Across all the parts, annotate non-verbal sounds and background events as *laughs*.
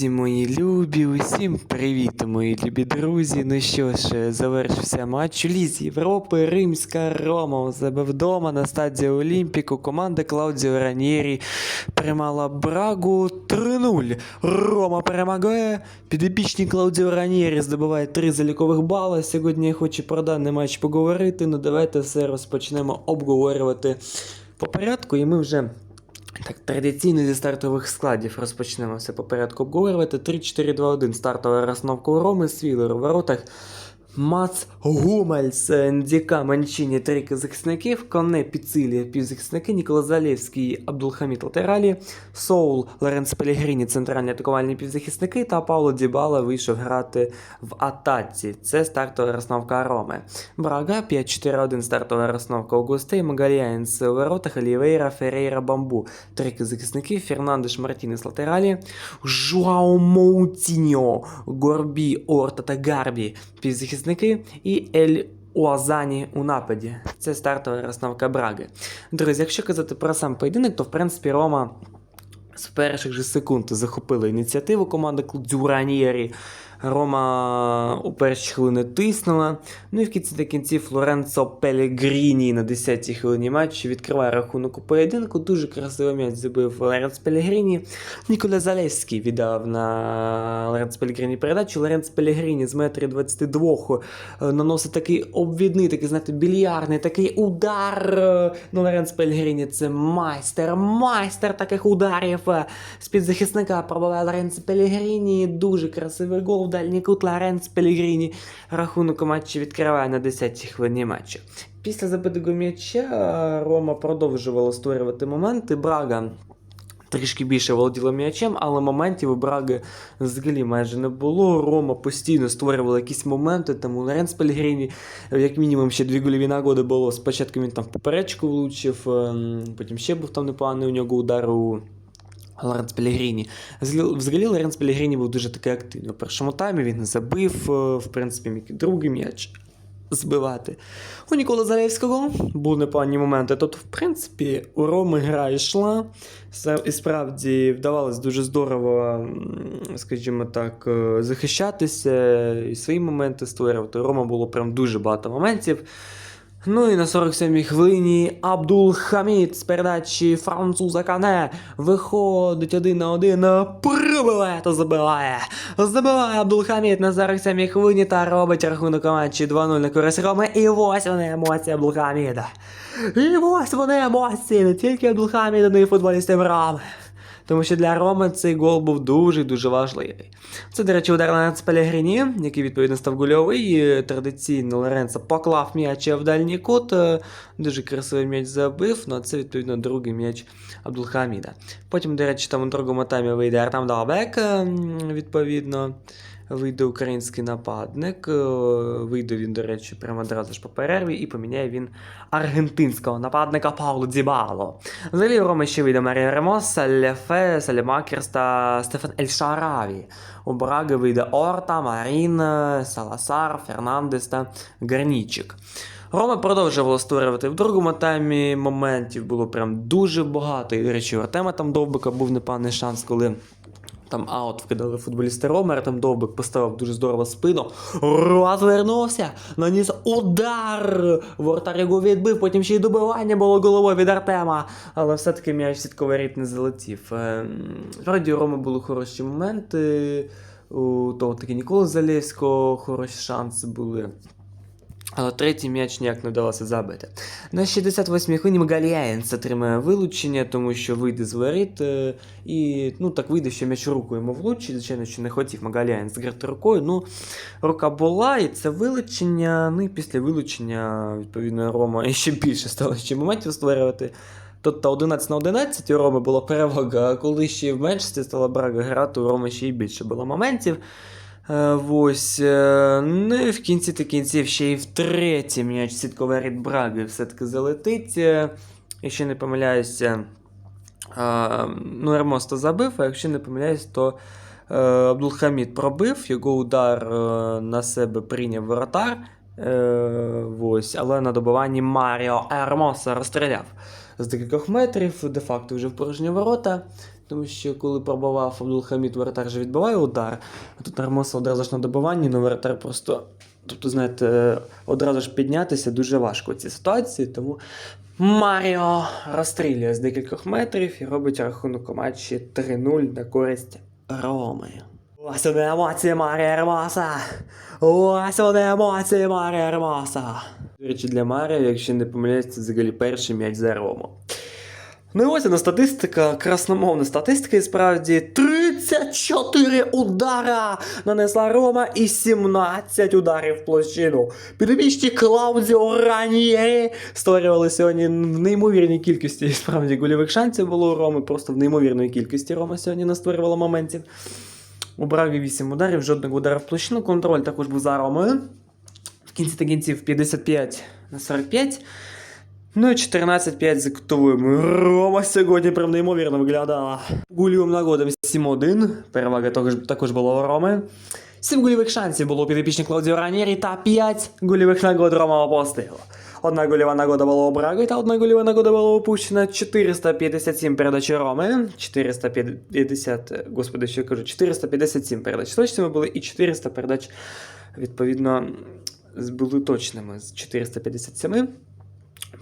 Друзі мої любі, усім привіт, мої любі друзі. Ну що ж, завершився матч у Лізі Європи. Римська Рома у себе вдома на стадії Олімпіку. Команда Клаудіо Ранєрі приймала Брагу 3-0. Рома перемагає. Підопічні Клаудіо Ранєрі здобуває 3 залікових бали. Сьогодні я хочу про даний матч поговорити. Ну давайте все розпочнемо обговорювати по порядку, і ми вже. Так, традиційно зі стартових складів розпочнемо все по порядку обговорювати. 3-4-2-1 стартова розновка у Роми, Свілер у воротах. Мац Гумельс, Ndіка, Манчині, трійки захисників, Коне, Піцилія, півзахисники, Нікола Залєвський, Абдулхамід латералі, Соул, Лоренц Пелігріні, центральні атакувальні півзахисники та Пауло Дібала вийшов грати в атаці. Це стартова розстановка Роми. Брага 5-4-1 стартова розстановка Аугустей, Магаліянс у воротах, Олівейра, Ферейра, Бамбу. Трійки захисників, Фернандеш, Мартінес латералі, Жуао Моутіньо, Горбі, Орта та Гарбі, півзахисники і Ель Уазані у нападі. Це стартова розстановка Браги. Друзі, якщо казати про сам поєдинок, то в принципі Рома з перших же секунд захопила ініціативу команди Дзюранєрі. Рома у перші хвилини тиснула. Ну і в кінці до кінців Лоренцо Пелегріні на 10-й хвилині матчу відкриває рахунок у поєдинку. Дуже красивий м'яч забив Лоренц Пелегріні. Ніколя Залеський віддав на Лоренц Пелегріні передачу. Лоренц Пелегріні з метрі 22 е, наносить такий обвідний, такий, знаєте, більярдний, такий удар. е, Ну, Лоренц Пелегріні це майстер, майстер таких ударів. е, З-під захисника пробиває Лоренц Пелегріні. Дуже красивий гол дальній кут Лоренц Пелегріні. Рахунок у матчі відкриває на 10-й хвилині матчу. Після забитого м'яча Рома продовжувала створювати моменти. Брага трішки більше володіла м'ячем, але моментів у Браги взагалі майже не було. Рома постійно створювала якісь моменти. Там у Лоренц Пельгріні, як мінімум, ще дві гольові нагоди було. Спочатку він там в поперечку влучив, ем, потім ще був там непоганий у нього удар у. Лоренц Пелігріні. Взагалі- Лоренц Пелігріні був дуже такий активний. У першому таймі він забив, е, в принципі, міг другий м'яч збивати. У Нікола Залєвського були непогані моменти. Тобто, в принципі, у Роми гра йшла. І справді вдавалось дуже здорово, скажімо так, е, захищатися і свої моменти створювати. У Рома було прям дуже багато моментів. Ну і на 47-й хвилині Абдул Хамід з передачі француза Кане виходить один на один, пробиває та забиває. Забиває Абдул Хамід на 47-й хвилині та робить рахунок матчі 2-0 на користь Роми. І ось вони емоції Абдул Хаміда. І ось вони емоції, не тільки Абдул Хаміда, але й футболістів Роми. Тому що для Роми цей гол був дуже дуже важливий. Це, до речі, удар Лоренцо Пелегріні, який відповідно став гольовий. І Традиційно Лоренцо поклав м'яч в дальній кут. е, Дуже красивий м'яч забив, але це відповідно другий м'яч Абдулхаміда. Потім, до речі, там у другому таймі вийде Артам Далбек, е, відповідно. Вийде український нападник. е, Вийде він, до речі, прямо одразу ж по перерві, і поміняє він аргентинського нападника Пауло Дзібало. Взагалі у Роми ще вийде Марія Ремос, Салефе, Салемакерс та Стефан Ельшараві. У Браги вийде Орта, Марін, Саласар, Фернандес та Гарнічик. Рома продовжувала створювати в другому таймі моментів було прям дуже багато. І, до речі, Артема там Довбика був непоганий шанс, коли там аут вкидали футболісти Рома, Артем Довбик поставив дуже здорово спину, розвернувся, наніс удар. Воротар його відбив, потім ще й добивання було головою від Артема. Але все-таки м'яч сітковий рід не залетів. Ем, Роми були хороші моменти. У того таки Ніколи Залєвського хороші шанси були. Але третій м'яч ніяк не вдалося забити. На 68-й хвилині Магаліяєнс отримає вилучення, тому що вийде з воріт. е, І ну так вийде, що м'яч руку йому влучить. Звичайно, що не хотів Магаліяєнс грати рукою. Ну, рука була, і це вилучення. Ну і після вилучення, відповідно, Рома *laughs* ще більше стало ще моментів створювати. Тобто 11 на 11 у Роми була перевага, а коли ще в меншості стала Брага грати, у Роми ще й більше було моментів. Е, Ось. е, Ну і в кінці та кінців ще й втретє м'яч сітковий рід Браги все-таки залетить. Е, Якщо не помиляюся, е, ну, Ермосто забив, а якщо не помиляюсь, то Абдулхамід пробив, його удар на себе прийняв воротар. Ось, але на добиванні Маріо Ермоса розстріляв з декількох метрів, де-факто вже в порожні ворота. Тому що коли пробував Абдулхамід, воротар же відбиває удар, а тут Армоса одразу ж на добиванні, ну воротар просто. Тобто, знаєте, одразу ж піднятися дуже важко в цій ситуації, тому Маріо розстрілює з декількох метрів і робить рахунок у матчі 3-0 на користь Роми. Ось вони емоції Марія Ермоса! Ось вони емоції Марія Ермоса! До речі, для Марія, якщо не помиляюсь, це взагалі перший м'яч за Рому. Ну і ось вона статистика, красномовна статистика, і справді 34 удара нанесла Рома і 17 ударів в площину. Підопічні Клаудіо Раньєрі створювали сьогодні в неймовірній кількості. І справді гольових шансів було у Роми, просто в неймовірної кількості Рома сьогодні настворювала моментів. У Браги 8 ударів, жодного удара в площину. Контроль також був за Ромою. В кінці та кінців 55 на 45. Ну і 14-5 за кутовими. Рома сьогодні прям неймовірно виглядала. Гулівим нагодом 7-1. Перевага також, також була у Роми. 7 гольових шансів було у підопічні Клаудіо Ранєрі та 5 гольових нагод Рома опустила. Одна гольова нагода була у Браги та одна гольова нагода була упущена 457 передач Роми. 450, господи, що я кажу, 457 передач точними були і 400 передач, відповідно, були точними з 457.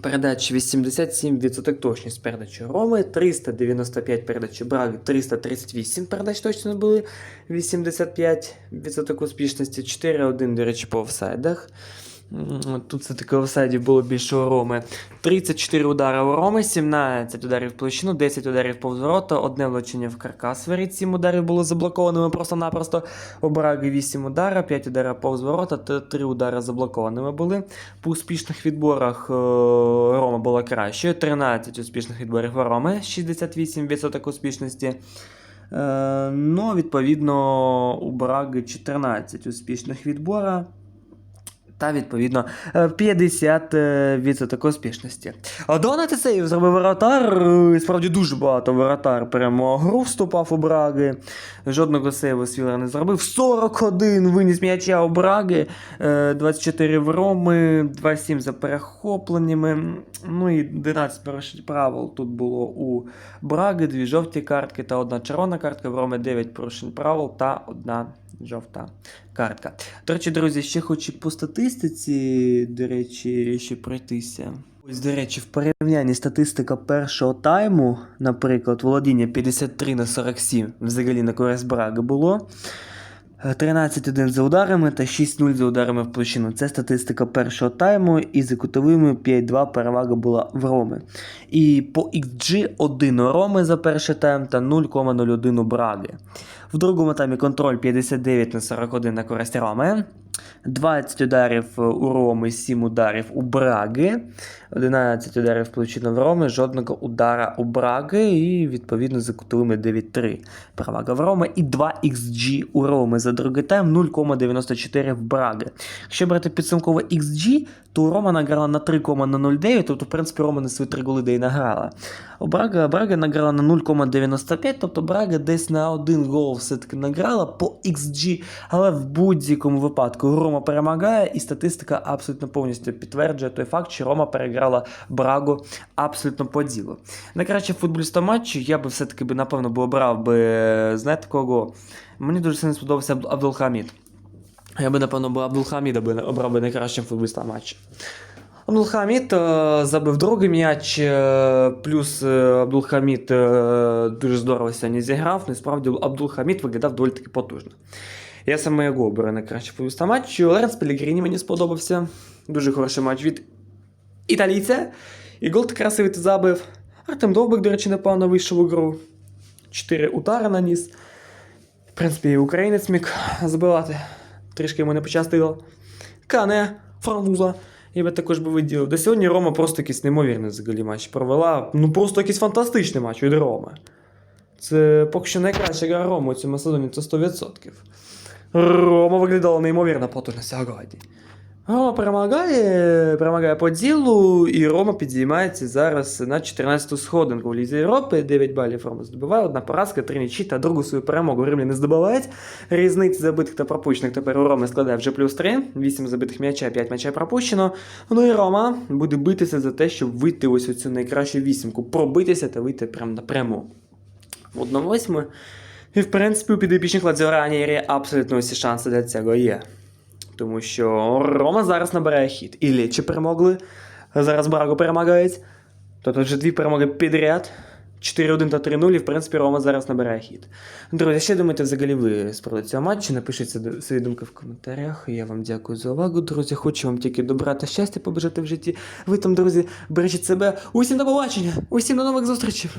Передач 87% точність передачі Роми, 395 передач Браги, 338 передач точно були, 85% успішності, 4-1, до речі, по офсайдах. Тут все таки офсайдів було більше у Роми. 34 удари у Роми, 17 ударів в площину, 10 ударів повз ворота, одне влучення в каркас воріт, 7 ударів було заблокованими просто-напросто. У Браги 8 ударів, 5 ударів повз ворота, 3 удари заблокованими були. По успішних відборах е, Рома була кращою. 13 успішних відборів у Роми, 68% успішності. Е, ну, відповідно, у Браги 14 успішних відбора. Та, відповідно, е, 50% успішності. 12 сейв зробив воротар. е, Справді дуже багато воротар прямо гру вступав у Браги. Жодного сейву Свілер не зробив. 41 виніс м'яча у Браги, е, 24 в Роми, 27 за перехопленнями. Ну і 11 порушень правил тут було у Браги, дві жовті картки та одна червона картка. В Роми 9 порушень правил та одна жовта картка. До речі, друзі, ще хочу по статистиці, до речі, ще пройтися. Ось, до речі, в порівнянні статистика першого тайму, наприклад, володіння 53 на 47 взагалі на користь Браги було. Е, 13-1 за ударами та 6-0 за ударами в площину. Це статистика першого тайму, і за кутовими 5-2 перевага була в Роми. І по XG 1 у Роми за перший тайм та 0,01 у Браги. В другому таймі контроль 59 на 41 на користь Роми. 20 ударів у Роми, 7 ударів у Браги, 11 ударів площину в Роми, жодного удара у Браги. І відповідно за кутовими 9-3 перевага в Роми і 2 XG у Роми за другий тайм. 0,94 в Браги. Якщо брати підсумкове XG, то у Рома награла на 3,09, тобто, в принципі, Рома на свої 3 голи де й награла. У Брага, Брага награла на 0,95, тобто Брага десь на один гол все-таки награла по XG, але в будь-якому випадку Рома перемагає, і статистика абсолютно повністю підтверджує той факт, що Рома переграла Брагу абсолютно по ділу. Найкраще футболіста матчу я би все-таки би, напевно, би обрав би, знаєте кого? Мені дуже сильно сподобався Абд- Абдулхамід. Я би, напевно, Абдулхаміда би обрав би найкращим футболістом матчу. Абдулхамід е, забив другий м'яч, е, плюс е, Абдулхамід дуже здорово сьогодні зіграв. Насправді Абдулхамід виглядав доволі таки потужно. Я саме його оберу найкраще футболіста матчу. Лоренс Пелігріні мені сподобався. Дуже хороший матч від італійця. І гол красивий ти забив. Артем Довбик, до речі, непогано вийшов у гру. Чотири удари наніс. В принципі, і українець міг забивати. Трішки йому не пощастило. Кане, француза. Я би також би виділив. До сьогодні Рома просто якийсь неймовірний взагалі матч провела. Ну просто якийсь фантастичний матч від Роми. Це поки що найкраща гра Роми у цьому сезоні, це 100%. Рома виглядала неймовірно потужно сьогодні. Рома перемагає, перемагає по ділу, і Рома підіймається зараз на 14-ту сходинку в Лізі Європи. 9 балів Рома здобуває, одна поразка, три нічі та другу свою перемогу Римлі не здобувають. Різниця забитих та пропущених тепер у Роми складає вже плюс 3, 8 забитих м'яча, 5 м'яча пропущено. Ну і Рома буде битися за те, щоб вийти ось у цю найкращу вісімку, пробитися та вийти прямо напряму. в 1-8. І, в принципі, у підопічних Лаціо Ранєрі абсолютно всі шанси для цього є. Тому що Рома зараз набирає хід. І Лечі перемогли. Зараз Браго перемагають. То тут вже дві перемоги підряд. 4-1 та 3-0, і в принципі Рома зараз набирає хід. Друзі, що думаєте взагалі ви з цього матчу? Напишіть свої думки в коментарях. Я вам дякую за увагу, друзі. Хочу вам тільки добра та щастя побажати в житті. Ви там, друзі, бережіть себе. Усім до побачення! Усім до нових зустрічей!